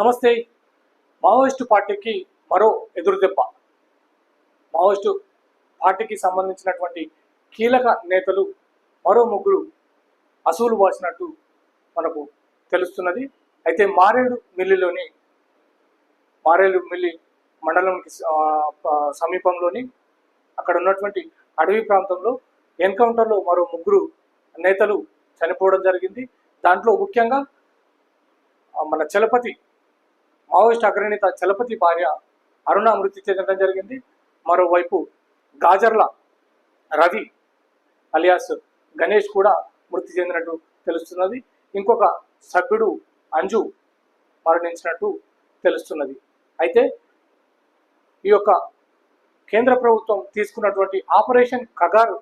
నమస్తే. మావోయిస్టు పార్టీకి మరో ఎదురుదెబ్బ మావోయిస్టు పార్టీకి సంబంధించినటువంటి కీలక నేతలు మరో ముగ్గురు అసూలు వాసినట్టు మనకు తెలుస్తున్నది. అయితే మారేడు మిల్లిలోని మారేడు మిల్లి మండలంకి సమీపంలోని అక్కడ ఉన్నటువంటి అడవి ప్రాంతంలో ఎన్కౌంటర్లో మరో ముగ్గురు నేతలు చనిపోవడం జరిగింది. దాంట్లో ముఖ్యంగా మన చలపతి మావోయిస్ట్ అగ్రనేత చలపతి భార్య అరుణ మృతి చెందడం జరిగింది. మరోవైపు గాజర్ల రవి అలియాస్ గణేష్ కూడా మృతి చెందినట్టు తెలుస్తున్నది. ఇంకొక సభ్యుడు అంజు మరణించినట్టు తెలుస్తున్నది. అయితే ఈ యొక్క కేంద్ర ప్రభుత్వం తీసుకున్నటువంటి ఆపరేషన్ కగార్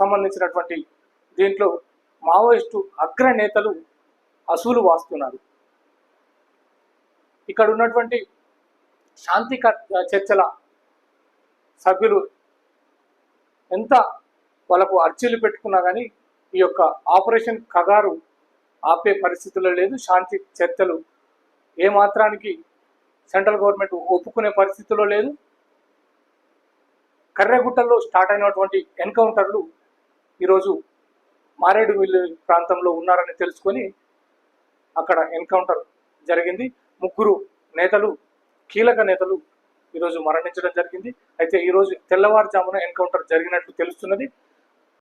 సంబంధించినటువంటి దీంట్లో మావోయిస్టు అగ్రనేతలు అసూలు వాస్తున్నారు. ఇక్కడ ఉన్నటువంటి శాంతి క- చర్చల సభ్యులు ఎంత వాళ్ళకు అర్జీలు పెట్టుకున్నా కానీ ఈ యొక్క ఆపరేషన్ కగారు ఆపే పరిస్థితుల్లో లేదు. శాంతి చర్చలు ఏ మాత్రానికి సెంట్రల్ గవర్నమెంట్ ఒప్పుకునే పరిస్థితిలో లేదు. కర్రెగుట్టల్లో స్టార్ట్ అయినటువంటి ఎన్కౌంటర్లు ఈరోజు మారేడుమిల్లి ప్రాంతంలో ఉన్నారని తెలుసుకొని అక్కడ ఎన్కౌంటర్ జరిగింది. ముగ్గురు నేతలు కీలక నేతలు ఈరోజు మరణించడం జరిగింది. అయితే ఈరోజు తెల్లవారుజామున ఎన్కౌంటర్ జరిగినట్లు తెలుస్తున్నది.